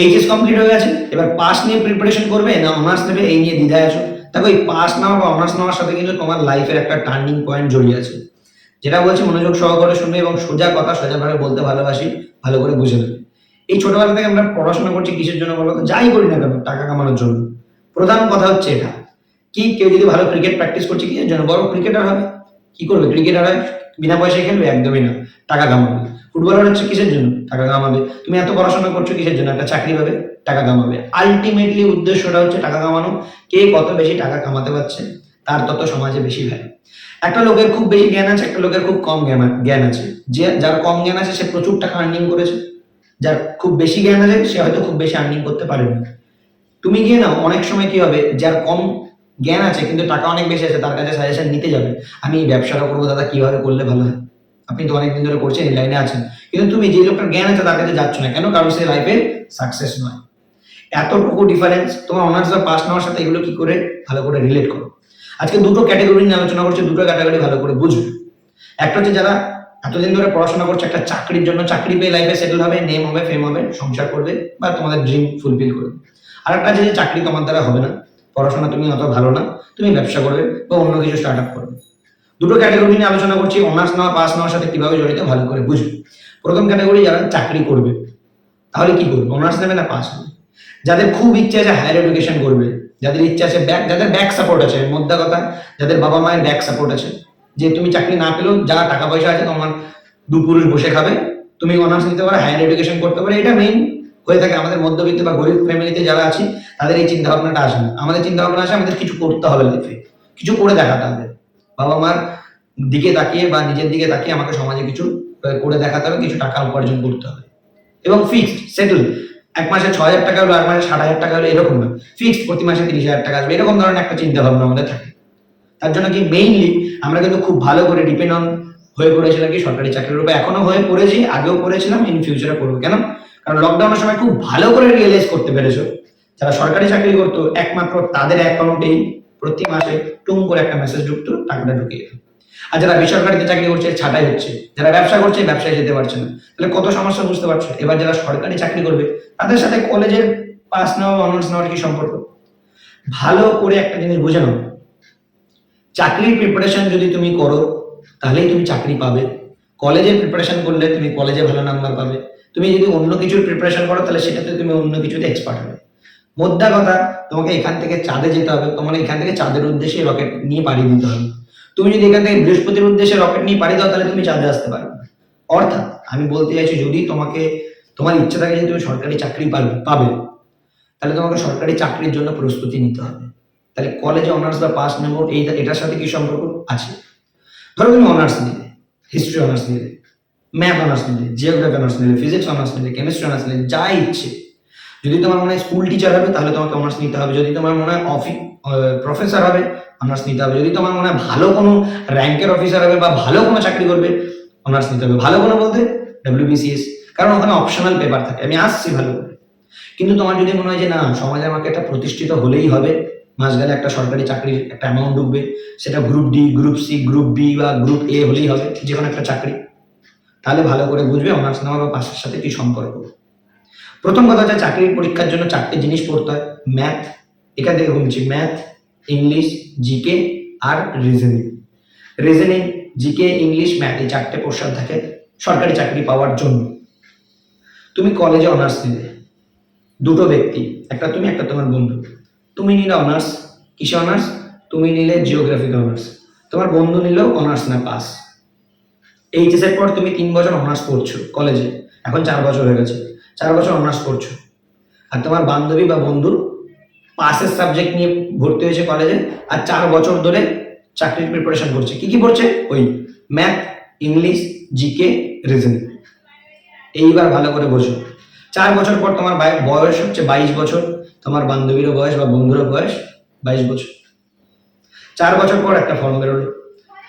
HS complete হয়ে গেছে। এবার পাস নিয়ে প্রিপারেশন করবে, না অনার্স নেবে এই নিয়ে দ্বিধায় আছো। দেখো, এই পাস নেওয়া বা অনার্স নেওয়ার সাথে কিন্তু তোমার লাইফের একটা টার্নিং পয়েন্ট জড়িয়ে আছে। যেটা বলছি, মনোযোগ সহকারে শুনবে এবং সোজা কথা সোজাভাবে বলতে ভালোবাসি, ভালো করে বুঝে নেবে। এই ছোটবেলা থেকে আমরা পড়াশোনা করছি, কিসের জন্য বলো যাই করি না কেন, টাকা কামানোর জন্য। প্রধান কথা হচ্ছে এটা, কি কেউ যদি ভালো ক্রিকেট প্র্যাকটিস করছে, কিসের জন্য? বড় ক্রিকেটার হবে। কি করবে? ক্রিকেটার হয়? বিনা পয়সায় খেলবে? একদমই না। টাকা কামাবে। ফুটবলার হচ্ছে কিসের জন্য? টাকা কামাবে। তুমি এত পড়াশোনা করছ কিসের জন্য? একটা চাকরি পাবে, টাকা কামাবে। আলটিমেটলি উদ্দেশ্যটা হচ্ছে টাকা কামানো। কে কত বেশি টাকা কামাতে পারছে, তার তত সমাজে বেশি ভ্যালু একটা লোকের খুব বেশি জ্ঞান আছে, একটা লোকের খুব কম জ্ঞান আছে। যে, যার কম জ্ঞান আছে, সে প্রচুর টাকা আর্নিং করেছে। যার খুব বেশি জ্ঞান আছে, সে হয়তো খুব বেশি আর্নিং করতে পারেনি। তুমি গিয়ে না অনেক সময় কি হবে, যার কম জ্ঞান আছে, কিন্তু টাকা অনেক বেশি আছে, তার কাছে সাজেশন নিতে যাবে। আমি এই ব্যবসাটা করব, দাদা, কীভাবে করলে ভালো হয়? আপনি তো অনেকদিন ধরে করছেন এই লাইনে আছেন। কিন্তু তুমি যে লোকটার জ্ঞান আছে তার কাছে যাচ্ছ না, কেন? কারণ সে লাইফে সাকসেস নয়। এতটুকু ডিফারেন্স তোমার অনার্স বা পাস নেওয়ার সাথে এগুলো কি করে? ভালো করে রিলেট করো। আজকে দুটো ক্যাটাগরি নিয়ে আলোচনা করছে, দুটো ক্যাটাগরি ভালো করে বুঝবে। একটা হচ্ছে যারা এতদিন ধরে পড়াশোনা করছে, একটা চাকরির জন্য চাকরি পেয়ে লাইফে সেটেল হবে নেম হবে ফেম হবে, সংসার করবে বা তোমাদের ড্রিম ফুলফিল করবে। আর একটা আছে যে চাকরি তোমার দ্বারা হবে না, পড়াশোনা তুমি অত ভালো না, তুমি ব্যবসা করবে বা অন্য কিছু স্টার্ট আপ করবে। দুটো ক্যাটাগরি নিয়ে আলোচনা করছি অনার্স নেওয়া পাস নেওয়ার সাথে কীভাবে জড়িত, ভালো করে বুঝবে। প্রথম ক্যাটাগরি যারা চাকরি করবে, তাহলে কি করবে? অনার্স নেবে না পাস নেবে? যাদের খুব ইচ্ছা আছে হায়ার এডুকেশন করবে, যাদের ইচ্ছা আছে ব্যাক যাদের ব্যাক সাপোর্ট আছে, মোদ্দা কথা, যাদের বাবা মায়ের ব্যাক সাপোর্ট আছে, যে তুমি চাকরি না পেলেও যা টাকা পয়সা আছে তোমার দুপুরে বসে খাবে, তুমি অনার্স নিতে পারো হায়ার এডুকেশন করতে পারো, এটা মেইন হয়ে থাকে আমাদের মধ্যবিত্ত বা গরিব ফ্যামিলিতে যারা আছি, তাদের এই চিন্তা ভাবনাটা আসে না। আমাদের চিন্তা ভাবনা আসে আমাদের কিছু করতে হবে লাইফে কিছু করে দেখাতে হবে। বাবা মার দিকে তাকিয়ে বা নিজের দিকে তাকিয়ে আমাকে সমাজে কিছু করে দেখাতে হবে, কিছু টাকা উপার্জন করতে হবে। এবং ফিক্সড সেটেল এক মাসে ছ হাজার টাকা হলো এক মাসে ষাট হাজার টাকা হলো, এরকম না। ফিক্সড প্রতি মাসে তিরিশ হাজার টাকা আসবে, এরকম ধরনের একটা চিন্তা ভাবনা আমাদের থাকে। তার জন্য কি মেইনলি আমরা কিন্তু খুব ভালো করে ডিপেন্ড অন হয়ে পড়েছিলাম কি সরকারি চাকরির উপর। এখনও হয়ে পড়েছি, আগেও পড়েছিলাম ইন ফিউচারে করব। কেন? কারণ লকডাউনের সময় খুব ভালো করে রিয়েলাইজ করতে পেরেছ। যারা সরকারি চাকরি করতো, একমাত্র তাদের অ্যাকাউন্টেই প্রতি মাসে টুম করে একটা মেসেজ ঢুকতো টাকাটা ঢুকিয়ে। আর যারা বেসরকারিতে চাকরি করছে, ছাটাই হচ্ছে। যারা ব্যবসা করছে, ব্যবসায় যেতে পারছে না। তাহলে কত সমস্যা বুঝতে পারছ? এবার যারা সরকারি চাকরি করবে, তাদের সাথে কলেজের পাস নেওয়া অনার্স নেওয়ার কি সম্পর্ক? ভালো করে একটা জিনিস বুঝে নাও। চাকরির প্রিপারেশন যদি তুমি করো, তাহলেই তুমি চাকরি পাবে। কলেজের প্রিপারেশন করলে তুমি কলেজে ভালো নাম্বার পাবে। তুমি যদি অন্য কিছুর প্রিপারেশন করো, তাহলে সেটাতে তুমি অন্য কিছুতে এক্সপার্ট হবে। মোদ্দা কথা, তোমাকে এখান থেকে চাঁদে যেতে হবে। তোমার এখান থেকে চাঁদের উদ্দেশ্যে রকেট নিয়ে পাড়ি দিতে হবে। তুমি যদি এখান থেকে বৃহস্পতির উদ্দেশ্যে রকেট নিয়ে পাড়ি দাও, তাহলে তুমি চাঁদে আসতে পারবে। অর্থাৎ, আমি বলতে চাইছি, যদি তোমাকে, তোমার ইচ্ছা থাকে যে তুমি সরকারি চাকরি পাবে পাবে, তাহলে তোমাকে সরকারি চাকরির জন্য প্রস্তুতি নিতে হবে। তাহলে কলেজে অনার্স বা পাস নেব, এই, এটার সাথে কি সম্পর্ক আছে? ধরো তুমি অনার্স নিলে হিস্ট্রি অনার্স নিলে ম্যাথ অনার্স নিলে জিওগ্রাফি অনার্স নিলে ফিজিক্স অনার্স নিলে কেমিস্ট্রি অনার্স নিলে, যা ইচ্ছে। যদি তোমার মনে হয় স্কুল টিচার হবে, তাহলে তোমাকে অনার্স নিতে হবে। যদি তোমার মনে হয় অফিস প্রফেসর হবে অনার্স নিতে হবে। যদি তোমার মনে হয় ভালো কোনো র্যাঙ্কের অফিসার হবে বা ভালো কোনো চাকরি করবে অনার্স নিতে হবে। ভালো কোনো বলতে ডাব্লিউবিসিএস কারণ ওখানে অপশনাল পেপার থাকে। আমি আসছি ভালো করে। কিন্তু তোমার যদি মনে হয় যে, না, সমাজে আমাকে একটা প্রতিষ্ঠিত হলেই হবে। মাস গেলে একটা সরকারি চাকরির একটা অ্যামাউন্ট ঢুকবে। সেটা group D group C group B বা গ্রুপ এ হলেই হবে, যে কোনো একটা চাকরি। তাহলে ভালো করে বুঝবে অনার্স নেওয়া বা পাশের সাথে কি সম্পর্ক? প্রথম কথা হচ্ছে চাকরির পরীক্ষার জন্য চারটে জিনিস পড়তে হয়। ম্যাথ, এখান থেকে বলছি ম্যাথ, ইংলিশ, জিকে আর reasoning. Reasoning, GK, English, math, এই চারটে পোর্শন থাকে সরকারি চাকরি পাওয়ার জন্য। তুমি কলেজে অনার্স নিলে। দুটো ব্যক্তি, একটা তুমি, একটা তোমার বন্ধু। তুমি নিলে অনার্স কিসে অনার্স তুমি নিলে জিওগ্রাফিতে অনার্স তোমার বন্ধু নিলেও অনার্স না পাস এইচএস এর পর তুমি তিন বছর অনার্স পড়ছো কলেজে এখন চার বছর হয়ে গেছে। চার বছর অনার্স পড়ছো আর তোমার বান্ধবী বা বন্ধুর পাসের সাবজেক্ট নিয়ে ভর্তি হয়েছে কলেজে আর চার বছর ধরে চাকরির প্রিপারেশন করছে। কি কি পড়ছে? ওই ম্যাথ ইংলিশ জিকে রিজনিং এইবার ভালো করে বোঝো। চার বছর পর তোমার বয়স হচ্ছে বাইশ বছর। তোমার বান্ধবীরও বয়স বা বন্ধুরও বয়স বাইশ বছর। চার বছর পর একটা ফর্ম বেরোলো।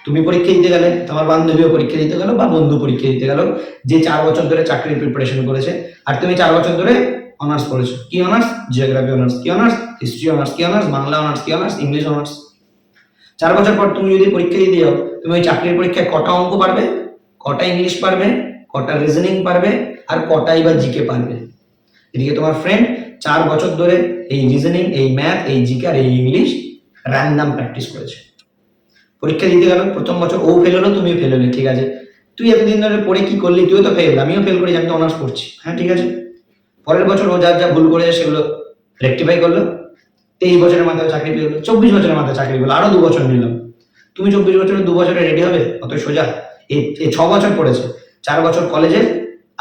তুমি পরীক্ষা দিতে গেলে, তোমার বান্ধবীও পরীক্ষা দিতে গেলো বা বন্ধু পরীক্ষা দিতে গেলো, যে চার বছর ধরে চাকরির প্রিপারেশন করেছে, আর তুমি চার বছর ধরে অনার্স পড়েছো। কি অনার্স জিওগ্রাফি অনার্স কি অনার্স হিস্ট্রি অনার্স কি অনার্স বাংলা অনার্স কি অনার্স ইংলিশ অনার্স চার বছর পর তুমি যদি পরীক্ষা দিতে যাও তুমি ওই চাকরির পরীক্ষায় কটা অঙ্ক পারবে? কটা ইংলিশ পারবে? কটা রিজনিং পারবে? আর কটাই বা জিকে পারবে? এদিকে তোমার ফ্রেন্ড চার বছর ধরে এই রিজনিং এই ম্যাথ এই জিকে আর এই ইংলিশ র্যান্ডাম প্র্যাকটিস করেছে। পরীক্ষা দিতে গেল, প্রথম বছর ও ফেল হলো, তুমিও ফেল হলে, ঠিক আছে। তুই এতদিন ধরে পড়ে কি করলি, তুইও তো ফেল আমিও ফেল করি আমি তো অনার্স পড়ছি হ্যাঁ ঠিক আছে। পরের বছর ও যা যা ভুল করেছে, সেগুলো রেকটিফাই করল। তেইশ বছরের মাথায় চাকরি পেয়ে গেলো, চব্বিশ বছরের মাথায় চাকরি পেল আরও দু বছর নিলাম। তুমি চব্বিশ বছরে দু বছরে রেডি হবে? অত সোজা। এই ছ বছর পড়েছে, চার বছর কলেজে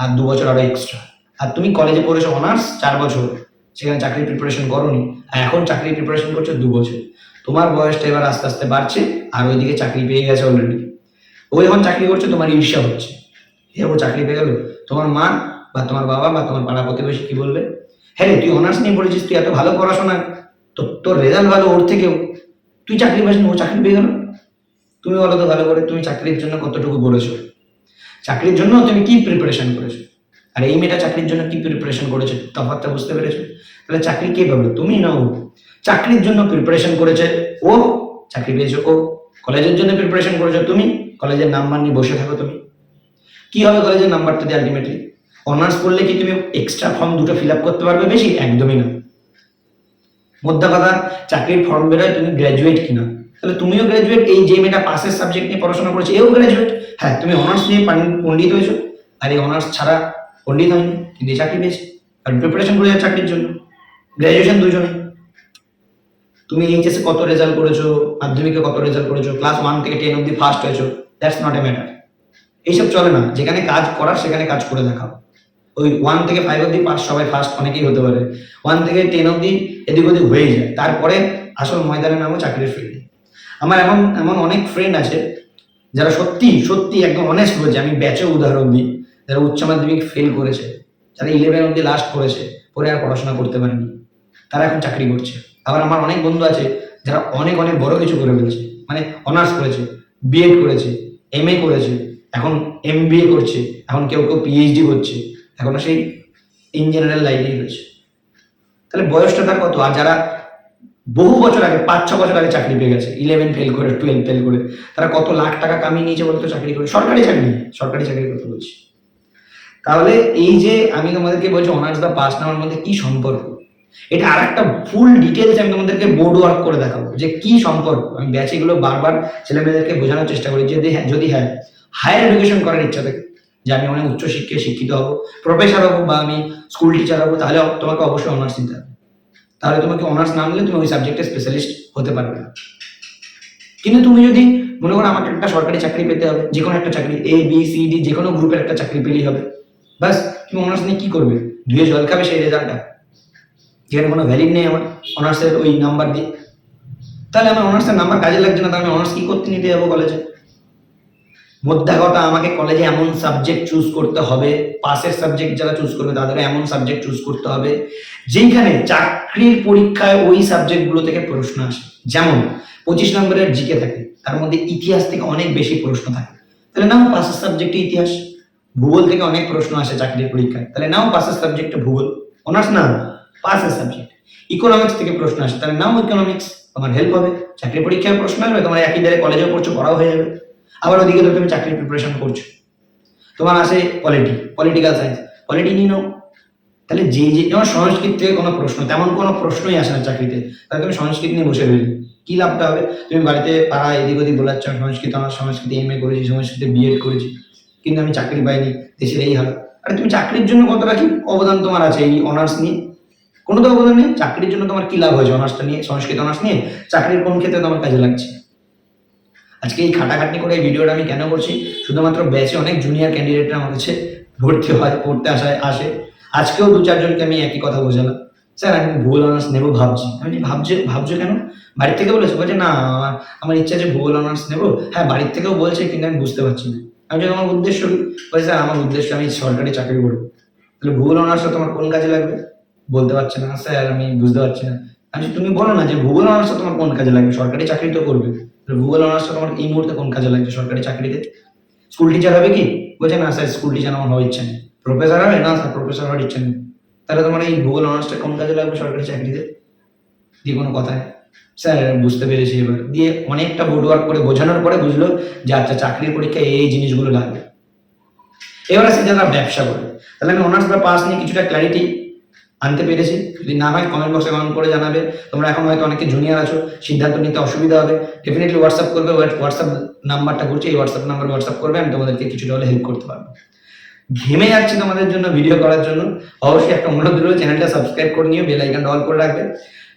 আর দু বছর আরও এক্সট্রা আর তুমি কলেজে পড়েছো অনার্স চার বছর, সেখানে চাকরির প্রিপারেশন করোনি, আর এখন চাকরির প্রিপারেশন করছ দু বছর। তোমার বয়সটা এবার আস্তে আস্তে বাড়ছে, আর ওইদিকে চাকরি পেয়ে গেছে অলরেডি ও যখন চাকরি করছে, তোমার ঈর্ষা হচ্ছে। এ ও চাকরি পেয়ে গেল। তোমার মা বা তোমার বাবা বা তোমার পাড়া প্রতিবেশী কি বলবে? হ্যাঁ রে, তুই অনার্স নিয়ে পড়েছিস, তুই এত ভালো পড়াশোনা। তো তোর রেজাল্ট ভালো ওর থেকেও। তুই চাকরি পাস ও চাকরি পেয়ে গেল। তুমি বলো তো ভালো করে তুমি চাকরির জন্য কতটুকু করেছ চাকরির জন্য তুমি কি প্রিপারেশন করেছ? আর এই মেয়েটা চাকরির জন্য কি প্রিপারেশন করেছে? তফাৎটা বুঝতে পেরেছ? তাহলে চাকরি কে পাবে? তুমি না ও। চাকরির জন্য প্রিপারেশন করেছে ও, চাকরি পেয়েছ ও। কলেজের জন্য প্রিপারেশন করেছ তুমি? কলেজের নাম্বার নিয়ে বসে থাকো তুমি। কি হবে কলেজের নাম্বারটা দিয়ে আলটিমেটলি অনার্স করলে কি তুমি এক্সট্রা ফর্ম দুটো ফিল আপ করতে পারবে? বেশি? একদমই না। মোদ্দা কথা, চাকরির ফর্ম বেরোয়, তুমি গ্র্যাজুয়েট কিনা। তাহলে তুমিও গ্র্যাজুয়েট এই যে মেয়েটা পাশের সাবজেক্ট নিয়ে পড়াশোনা করেছে, এও গ্র্যাজুয়েট হ্যাঁ তুমি অনার্স নিয়ে পণ্ডিত হয়েছো। আর এই অনার্স ছাড়া পণ্ডিত হয়নি কিন্তু চাকরি পেয়েছে। আর প্রিপারেশন করে যাচ্ছে চাকরির জন্য। গ্র্যাজুয়েশন দুজনে তুমি এইচএসে কত রেজাল্ট করেছ, মাধ্যমিকে কত রেজাল্ট করেছ ক্লাস ওয়ান থেকে টেন অব্দি ফার্স্ট হয়েছো দ্যাটস নট এ ম্যাটার এইসব চলে না। যেখানে কাজ করার, সেখানে কাজ করে দেখাও। ওই ওয়ান থেকে ফাইভ অব্দি পাস, সবাই ফার্স্ট অনেকেই হতে পারে। ওয়ান থেকে টেন অব্দি এদিক ওদিক হয়ে যায়। তারপরে আসল ময়দানের নামও চাকরির ফিল্ডে আমার এমন এমন অনেক ফ্রেন্ড আছে, যারা সত্যি সত্যি একদম অনেস্ট বলছে, আমি ব্যাচে উদাহরণ দিই। যারা উচ্চ মাধ্যমিক ফেল করেছে, যারা ইলেভেন অব্দি লাস্ট করেছে, পরে আর পড়াশোনা করতে পারেনি, তারা এখন চাকরি করছে। আবার আমার অনেক বন্ধু আছে, যারা অনেক অনেক বড় কিছু করে ফেলেছে মানে অনার্স করেছে বিএড করেছে এম এ করেছে, এখন এম বি এ করছে, এখন কেউ কেউ পিএইচডি করছে, এখনও সেই ইঞ্জিনিয়ারিং লাইনেই রয়েছে। তাহলে বয়সটা তার কত? আর যারা বহু বছর আগে, পাঁচ, ছ বছর আগে চাকরি পেয়ে গেছে ইলেভেন ফেল করে টুয়েলভ ফেল করে, তারা কত লাখ টাকা কামিয়ে নিয়েছে বলতো চাকরি করে? সরকারি চাকরি, সরকারি চাকরির কথা বলছি। তাহলে এই যে আমি তোমাদেরকে বলছি অনার্স বা পাস নেওয়ার মধ্যে কি সম্পর্ক? এটা আর একটা ফুল ডিটেলস আমি তোমাদেরকে বোর্ড ওয়ার্ক করে দেখাবো যে কি সম্পর্ক। আমি ব্যাচ এগুলো বারবার ছেলে মেয়েদেরকে বোঝানোর চেষ্টা করি যদি হ্যাঁ যদি হ্যাঁ হায়ার এডুকেশন করার ইচ্ছা থাকে, যে আমি অনেক উচ্চ শিক্ষায় শিক্ষিত হব প্রফেসর হব বা আমি স্কুল টিচার হব, তাহলে তোমাকে অবশ্যই অনার্স নিতে হবে। তাহলে তোমাকে অনার্স না নিলে তুমি ওই সাবজেক্টে স্পেশালিস্ট হতে পারবে না। কিন্তু তুমি যদি মনে করো আমাকে একটা সরকারি চাকরি পেতে হবে যে কোনো একটা চাকরি এ বি সি ডি যে কোনো গ্রুপের একটা চাকরি পেলেই হবে ব্যাস তুমি অনার্স নিয়ে কি করবে? ধুয়ে জল খাবে সেই রেজাল্টটা যেখানে কোনো ভ্যালিড নেই আমার। অনার্সের ওই নাম্বার দিয়ে। তাহলে আমার অনার্সের নাম্বার কাজে লাগছে না, তাহলে আমি অনার্স কি করতে নিতে যাব কলেজে মোদ্দা কথা আমাকে কলেজে এমন সাবজেক্ট চুজ করতে হবে পাশের সাবজেক্ট যারা চুজ করবে তাদের এমন সাবজেক্ট চুজ করতে হবে যেখানে চাকরির পরীক্ষায় ওই সাবজেক্টগুলো থেকে প্রশ্ন আসে। যেমন, পঁচিশ নম্বরের জিকে থাকে, তার মধ্যে ইতিহাস থেকে অনেক বেশি প্রশ্ন থাকে। তাহলে নাও পাশের সাবজেক্টে ইতিহাস। ভূগোল থেকে অনেক প্রশ্ন আসে চাকরির পরীক্ষায়। তাহলে নাও পাসের সাবজেক্টে ভূগোল। অনার্স না পাসের সাবজেক্ট ইকোনমিক্স থেকে প্রশ্ন আসে, তাহলে নাও ইকোনমিক্স তোমার হেল্প হবে চাকরি পরীক্ষায় প্রশ্ন আসবে, তোমার একই দ্বারে কলেজেও পড়ছো, পড়াও হয়ে যাবে। আবার ওদিকে তো তুমি চাকরির প্রিপারেশন করছ। তোমার আসে পলিটি পলিটিক্যাল সায়েন্স পলিটি নিয়ে নাও। তাহলে যে যে, যেমন সংস্কৃত থেকে কোনো প্রশ্ন, তেমন কোনো প্রশ্নই আসে না চাকরিতে। তাহলে তুমি সংস্কৃত নিয়ে বসে রইলে। কি লাভটা হবে? তুমি বাড়িতে পাড়া এদিক ওদিক বলাচ্ছ, সংস্কৃত আমার সংস্কৃতি এম এ করেছি, সংস্কৃতে বিএড করেছি। কিন্তু আমি চাকরি পাইনি দেশের এই হাল। আরে তুমি চাকরির জন্য কতটা কি অবদান তোমার আছে এই অনার্স নিয়ে? কোনো তো অবদান নেই, চাকরির জন্য তোমার কি লাভ হয়েছে অনার্সটা নিয়ে, সংস্কৃত অনার্স নিয়ে? চাকরির কোন ক্ষেত্রে তোমার কাজে লাগছে? আজকে এই খাটাখাটনি করে এই ভিডিওটা আমি কেন করছি? শুধুমাত্র ব্যাচে অনেক জুনিয়র ক্যান্ডিডেটরা আমার কাছে ভর্তি হয়, পড়তে আসায় আসে। আজকেও দু চারজনকে আমি একই কথা বোঝালাম। স্যার, আমি ভূগোল অনার্স নেব ভাবছি। আমি ভাবছে, ভাবছ কেন? বাড়ির থেকে বলেছে, বলছে, না, আমার আমার ইচ্ছা আছে ভূগোল অনার্স নেব। হ্যাঁ বাড়ির থেকেও বলছে, কিন্তু আমি বুঝতে পারছি না। আমি বলছি, আমার উদ্দেশ্য কি স্যার আমার উদ্দেশ্য আমি সরকারি চাকরি করব তাহলে ভূগোল অনার্সটা তোমার কোন কাজে লাগবে? বলতে পারছে না স্যার আমি বুঝতে পারছি না। আমি তুমি বলো না যে ভূগোল অনার্সটা তোমার কোন কাজে লাগবে? সরকারি চাকরি তো করবে। ভূগোল অনার্সটা তোমার এই মুহূর্তে কোন কাজে লাগছে সরকারি চাকরিতে? স্কুল টিচার হবে কি? বলছে না স্যার স্কুল টিচার আমার হওয়ার ইচ্ছা নেই। প্রফেসর হবে? না স্যার প্রফেসর হওয়ার ইচ্ছা নেই। তাহলে তোমার এই ভূগোল অনার্সটা কোন কাজে লাগবে সরকারি চাকরিতে? দিয়ে কোনো কথা নেই স্যার, বুঝতে পেরেছি এবার। দিয়ে অনেকটা বোর্ড ওয়ার্ক করে বোঝানোর পরে বুঝলো যে আচ্ছা চাকরির পরীক্ষায় এই জিনিসগুলো লাগবে। এবার আসে যারা ব্যবসা করে। তাহলে আমি অনার্স বা পাস নিয়ে কিছুটা ক্ল্যারিটি আনতে পেরেছি। যদি না হয় কমেন্ট বক্সে কমেন্ট করে জানাবে। তোমরা এখন হয়তো অনেকে জুনিয়র আছো, সিদ্ধান্ত নিতে অসুবিধা হবে। ডেফিনেটলি হোয়াটসঅ্যাপ করবে হোয়াটসঅ্যাপ নাম্বারটা করছি, এই হোয়াটসঅ্যাপ নাম্বার হোয়াটসঅ্যাপ করবে, আমি তোমাদেরকে কিছুটা হলে হেল্প করতে পারব। ঘেমে যাচ্ছে তোমাদের জন্য ভিডিও করার জন্য। অবশ্যই একটা অনুরোধ রইল চ্যানেলটা সাবস্ক্রাইব করে নিও বেল আইকনটা অল করে রাখবে।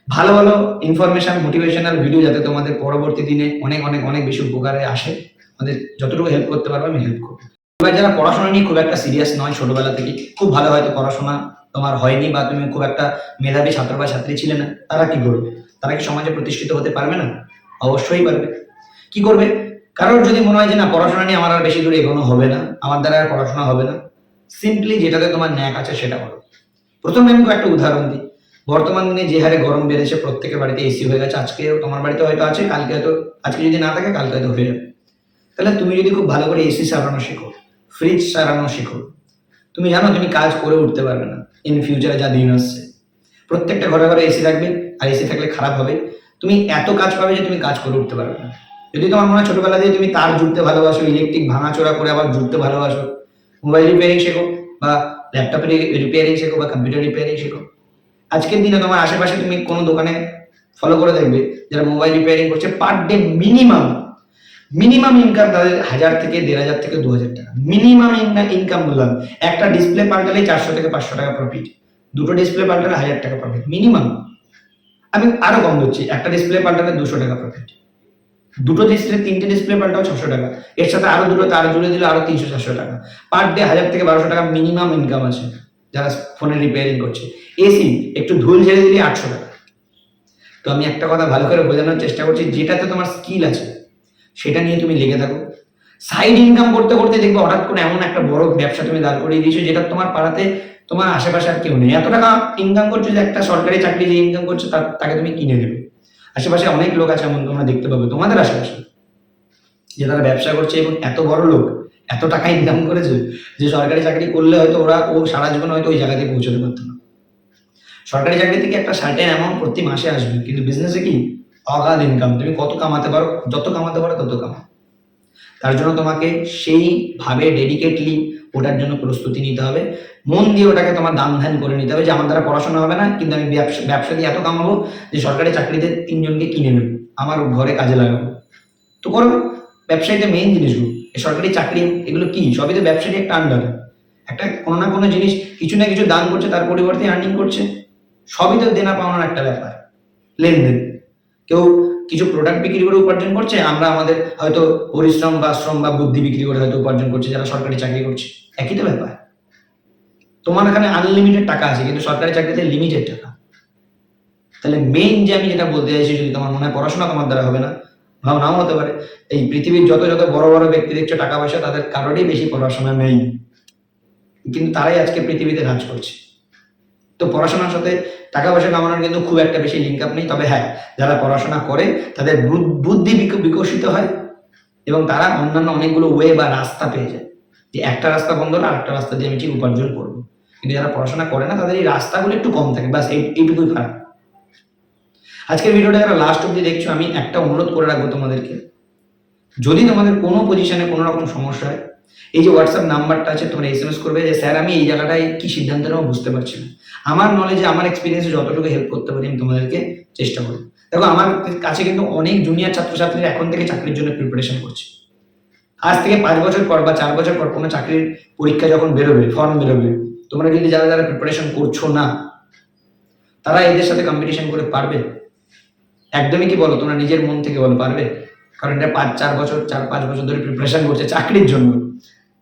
ভালো ভালো ইনফরমেশন মোটিভেশনাল ভিডিও যাতে তোমাদের পরবর্তী দিনে অনেক অনেক অনেক বেশি উপকারে আসে আমাদের যতটুকু হেল্প করতে পারব আমি হেল্প করব। এবার যারা পড়াশোনা নিয়ে খুব একটা সিরিয়াস নয় ছোটবেলা থেকে খুব ভালো হয়তো পড়াশোনা তোমার হয়নি বা তুমি খুব একটা মেধাবী ছাত্র বা ছাত্রী ছিলে না, তারা কি করবে? তারা কি সমাজে প্রতিষ্ঠিত হতে পারবে না? অবশ্যই পারবে। কি করবে? কারোর যদি মনে হয় যে না, পড়াশোনা নিয়ে আমার আর বেশি দূরে এগোনো হবে না, আমার দ্বারা আর পড়াশোনা হবে না সিম্পলি যেটাতে তোমার ন্যাক আছে সেটা করো প্রথমে আমি একটা উদাহরণ দিই। বর্তমান দিনে যে হারে গরম বেড়েছে, প্রত্যেকের বাড়িতে এসি হয়ে গেছে। আজকেও তোমার বাড়িতে হয়তো আছে, কালকে হয়তো, আজকে যদি না থাকে, কালকে হয়তো হয়ে যাবে। তাহলে তুমি যদি খুব ভালো করে এসি সারানো শেখো ফ্রিজ সারানো শেখো, তুমি জানো তুমি কাজ করে উঠতে পারবে না। ইন ফিউচারে যা দিন আসছে। প্রত্যেকটা ঘরে ঘরে এসি থাকবে, আর এসি থাকলে খারাপ হবে। তুমি এত কাজ পাবে যে তুমি কাজ করে উঠতে পারবে না। যদি তোমার মনে হয় ছোটবেলা দিয়ে তুমি তার জুড়তে ভালোবাসো ইলেকট্রিক ভাঙাচোরা করে আবার জুড়তে ভালোবাসো মোবাইল রিপেয়ারিং শেখো, বা ল্যাপটপের রিপেয়ারিং শেখো, বা কম্পিউটার রিপেয়ারিং শেখো আজকের দিনে তোমার আশেপাশে তুমি কোনো দোকানে ফলো করে দেখবে যারা মোবাইল রিপেয়ারিং করছে per day minimum minimum income তাদের হাজার থেকে দেড় হাজার থেকে দু হাজার টাকা। মিনিমাম ইনকাম বললাম। একটা ডিসপ্লে পাল্টালেই চারশো থেকে পাঁচশো টাকা প্রফিট দুটো ডিসপ্লে পাল্টালে হাজার টাকা প্রফিট মিনিমাম আমি আরও কম দিচ্ছি একটা ডিসপ্লে পাল্টালে দুশো টাকা প্রফিট দুটো ডিসপ্লে তিনটে ডিসপ্লে পাল্টাও ছশো টাকা। এর সাথে আরও দুটো, তার জুড়ে দিলে আরও তিনশো, চারশো টাকা। পার ডে হাজার থেকে বারোশো টাকা মিনিমাম ইনকাম আছে, যারা ফোনে রিপেয়ারিং করছে। এসি একটু ধুল ঝেড়ে দিলে আটশো টাকা। তো আমি একটা কথা ভালো করে বোঝানোর চেষ্টা করছি, যেটাতে তোমার স্কিল আছে, সেটা নিয়ে তুমি লেগে থাকো। সাইড ইনকাম করতে করতে দেখবে হঠাৎ করে এমন একটা বড় ব্যবসা তুমি দাঁড় করিয়ে দিয়েছ, যেটা তোমার পাড়াতে তোমার আশেপাশে আর কেউ নেই। এত টাকা ইনকাম করছ যে একটা সরকারি চাকরি যে ইনকাম করছ তাকে তুমি কিনে নেবে আশেপাশে অনেক লোক আছে এমন তোমরা দেখতে পাবে, তোমাদের আশেপাশে, যে তারা ব্যবসা করছে এবং এত বড় লোক, এত টাকা ইনকাম করেছে, যে সরকারি চাকরি করলে হয়তো ওরা ও সারা জীবন হয়তো ওই জায়গাতে পৌঁছতে পারতো না। সরকারি চাকরি থেকে একটা সার্টেন অ্যামাউন্ট প্রতি মাসে আসবে। কিন্তু বিজনেসে কি? অগাধ ইনকাম তুমি কত কামাতে পারো? যত কামাতে পারো তত কামাও। তার জন্য তোমাকে সেইভাবে ডেডিকেটলি ওটার জন্য প্রস্তুতি নিতে হবে। মন দিয়ে ওটাকে তোমার দান ধ্যান করে নিতে হবে যে আমার দ্বারা পড়াশোনা হবে না, কিন্তু আমি ব্যবসা ব্যবসা দিয়ে এত কামাবো যে সরকারি চাকরিতে তিনজনকে কিনে নেব। আমার ঘরে কাজে লাগাবো। তো করো। ব্যবসায়ীতে মেইন জিনিসগুলো। সরকারি চাকরি, এগুলো কি? সবই তো ব্যবসায়ী একটা আন্ডার একটা কোনো না কোনো জিনিস কিছু না কিছু দান করছে, তার পরিবর্তে আর্নিং করছে। সবই তো দেনা পাওনার একটা ব্যাপার, লেনদেন। কেউ কিছু প্রোডাক্ট বিক্রি করে উপার্জন করছে, আমরা আমাদের হয়তো পরিশ্রম বা শ্রম বা বুদ্ধি বিক্রি করে হয়তো উপার্জন করছে, যারা সরকারি চাকরি করছে। একই তো ব্যাপার। তোমার এখানে আনলিমিটেড টাকা আছে, কিন্তু সরকারি চাকরিতে লিমিটেড টাকা। তাহলে মেইন যে আমি যেটা বলতে চাইছি, যদি তোমার মনে হয় পড়াশোনা তোমার দ্বারা হবে না ভাব নাও হতে পারে। এই পৃথিবীর যত যত বড় বড় ব্যক্তি দেখছ, টাকা পয়সা তাদের কারোরই বেশি পড়াশোনা নেই। কিন্তু তারাই আজকে পৃথিবীতে রাজ করছে। তো পড়াশোনার সাথে টাকা পয়সা কামানোর কিন্তু খুব একটা বেশি লিঙ্ক আপ নেই। তবে হ্যাঁ যারা পড়াশোনা করে, তাদের বুদ- বুদ্ধি বিকশিত হয় এবং তারা অন্যান্য অনেকগুলো ওয়ে বা রাস্তা পেয়ে যায়। যে একটা রাস্তা বন্ধ হলে আরেকটা রাস্তা দিয়ে আমি ঠিক উপার্জন করব। কিন্তু যারা পড়াশোনা করে না, তাদের এই রাস্তাগুলো একটু কম থাকে, বাস এই, এইটুকুই ফারাক। আজকের ভিডিওটা যারা লাস্ট অব্দি দেখছ, আমি একটা অনুরোধ করে রাখব তোমাদেরকে। যদি তোমাদের কোনো পজিশনে কোনো রকম সমস্যা হয় এই যে হোয়াটসঅ্যাপ নাম্বারটা আছে, তোমরা এস করবে যে, স্যার, আমি এই জায়গাটায় কি সিদ্ধান্ত নেব বুঝতে পারছি না। আমার নলেজে আমার এক্সপিরিয়েন্সে যতটুকু হেল্প করতে পারি, আমি তোমাদেরকে চেষ্টা করি দেখো, আমার কাছে কিন্তু অনেক জুনিয়র ছাত্রছাত্রীরা এখন থেকে চাকরির জন্য প্রিপারেশন করছে। আজ থেকে পাঁচ বছর পর বা চার বছর পর কোনো চাকরির পরীক্ষা যখন বেরোবে ফর্ম বেরোবে, তোমরা যদি যারা যারা প্রিপারেশন করছ না, তারা এদের সাথে কম্পিটিশন করে পারবে? একদমই কি বলো? তোমরা নিজের মন থেকে বলো, পারবে? কারণ এটা পাঁচ, চার বছর, চার, পাঁচ বছর ধরে প্রিপারেশন করছে চাকরির জন্য।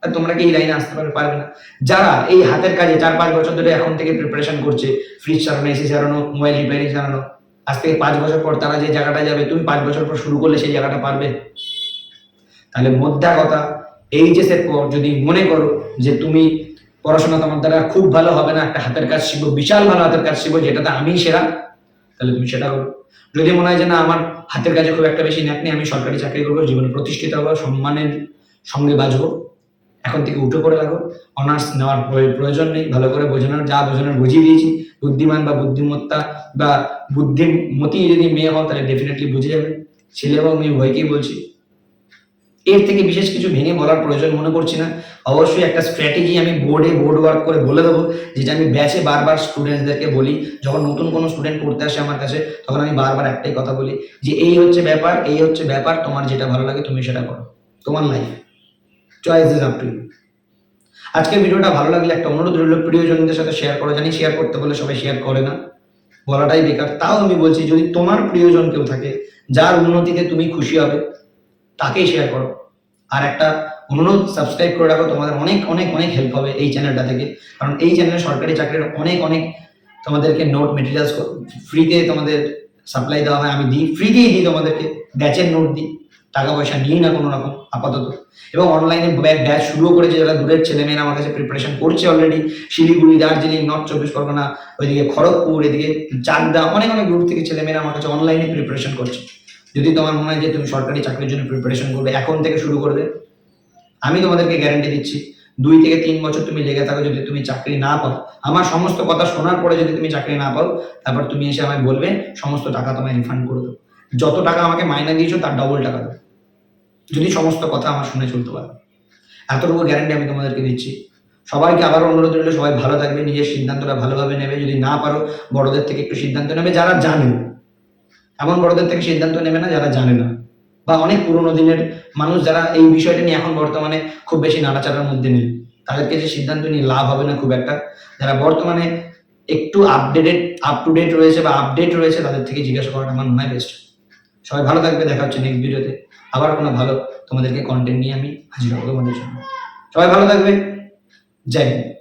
তোমরা কি এই লাইনে আসতে পারবে পারবে না? যারা এই হাতের কাজে চার, পাঁচ বছর ধরে এখন থেকে প্রিপারেশন করছে ফ্রিজ সারানো এসি সারানো মোবাইল রিপেয়ারিং সারানো আজ থেকে পাঁচ বছর পর তারা যে জায়গাটা যাবে, তুমি পাঁচ বছর পর শুরু করলে সেই জায়গাটা পারবে? তাহলে মোদ্দা কথা এইচএস এর পর যদি মনে করো যে তুমি পড়াশোনা তোমার দ্বারা খুব ভালো হবে না, একটা হাতের কাজ শিখব, বিশাল ভালো হাতের কাজ শিখব, যেটাতে আমি সেরা, তাহলে তুমি সেটা করো। যদি মনে হয় যে না, আমার হাতের কাজে খুব একটা বেশি ন্যাক নেই, আমি সরকারি চাকরি করব, জীবনে প্রতিষ্ঠিত হব, সম্মানের সঙ্গে বাঁচবো, এখন থেকে উঠে পড়ে লাগো অনার্স নেওয়ার প্রয়- প্রয়োজন নেই, ভালো করে বোঝানোর, যা বোঝানোর বুঝিয়ে দিয়েছি। বুদ্ধিমান বা বুদ্ধিমত্তা বা বুদ্ধিমতী যদি মেয়ে হও, তাহলে ডেফিনেটলি বুঝে যাবে। ছেলে এবং মেয়ে উভয়কেই বলছি। এর থেকে বিশেষ কিছু ভেঙে বলার প্রয়োজন মনে করছি না। অবশ্যই একটা স্ট্র্যাটেজি আমি বোর্ডে বোর্ড ওয়ার্ক করে বলে দেবো, যেটা আমি ব্যাচে বারবার স্টুডেন্টদেরকে বলি। যখন নতুন কোনো স্টুডেন্ট পড়তে আসে আমার কাছে, তখন আমি বারবার একটাই কথা বলি যে, এই হচ্ছে ব্যাপার, এই হচ্ছে ব্যাপার, তোমার যেটা ভালো লাগে তুমি সেটা করো। তোমার life choice is up to you আজকের ভিডিওটা ভালো লাগলে একটা অনুরোধ রইল, প্রিয়জনদের সাথে শেয়ার করো। জানি শেয়ার করতে বলে সবাই শেয়ার করে না, বলাটাই বেকার। তাও আমি বলছি, যদি তোমার প্রিয়জন কেউ থাকে, যার উন্নতিতে তুমি খুশি হবে, তাকেই শেয়ার করো। আর একটা অনুরোধ সাবস্ক্রাইব করে রাখো, তোমাদের অনেক অনেক অনেক হেল্প হবে এই চ্যানেলটা থেকে। কারণ এই চ্যানেলে সরকারি চাকরির অনেক অনেক তোমাদেরকে নোট মেটেরিয়ালস ফ্রিতে তোমাদের সাপ্লাই দেওয়া হয়। আমি দিই ফ্রিতেই দিই তোমাদেরকে ব্যাচের নোট দিই। টাকা পয়সা নিই না কোনো রকম, আপাতত। এবং অনলাইনে ব্যাচ শুরু করেছে যারা দূরের ছেলেমেয়েরা আমার কাছে প্রিপারেশন করছে অলরেডি শিলিগুড়ি, দার্জিলিং নর্থ চব্বিশ পরগনা, ওইদিকে খড়গপুর, এদিকে চাকদা, অনেক অনেক দূর থেকে ছেলেমেয়েরা আমার কাছে অনলাইনে প্রিপারেশন করছে। যদি তোমার মনে হয় যে তুমি সরকারি চাকরির জন্য প্রিপারেশন করবে, এখন থেকে শুরু করবে। আমি তোমাদেরকে গ্যারান্টি দিচ্ছি, দুই থেকে তিন বছর তুমি লেগে থাকো যদি তুমি চাকরি না পাও। আমার সমস্ত কথা শোনার পরে যদি তুমি চাকরি না পাও, তারপর তুমি এসে আমায় বলবে, সমস্ত টাকা তোমায় রিফান্ড করে দেবো। যত টাকা আমাকে মাইনে দিয়েছ, তার ডবল টাকা দেবো। যদি সমস্ত কথা আমার শুনে চলতে পারো। এতটুকু গ্যারান্টি আমি তোমাদেরকে দিচ্ছি। সবাইকে আবার অনুরোধ রইল, সবাই ভালো থাকবে, নিজের সিদ্ধান্তটা ভালোভাবে নেবে। যদি না পারো, বড়দের থেকে একটু সিদ্ধান্ত নেবে, যারা জানে। এমন বড়দের থেকে সিদ্ধান্ত নেবে না যারা জানে না। বা অনেক পুরোনো দিনের মানুষ যারা এই বিষয়টা নিয়ে এখন বর্তমানে খুব বেশি নাড়াচাড়ার মধ্যে নেই, তাদেরকে যে সিদ্ধান্ত নিয়ে লাভ হবে না খুব একটা, যারা বর্তমানে একটু আপডেটেড আপ টু ডেট রয়েছে বা আপডেট রয়েছে, তাদের থেকে জিজ্ঞাসা করাটা আমার মনে হয় বেস্ট সবাই ভালো থাকবে, দেখা হচ্ছে নেক্সট ভিডিওতে আবার কোনো ভালো তোমাদেরকে কন্টেন্ট নিয়ে আমি হাজির হব তোমাদের জন্য। সবাই ভালো থাকবে। জয় হিন্দ।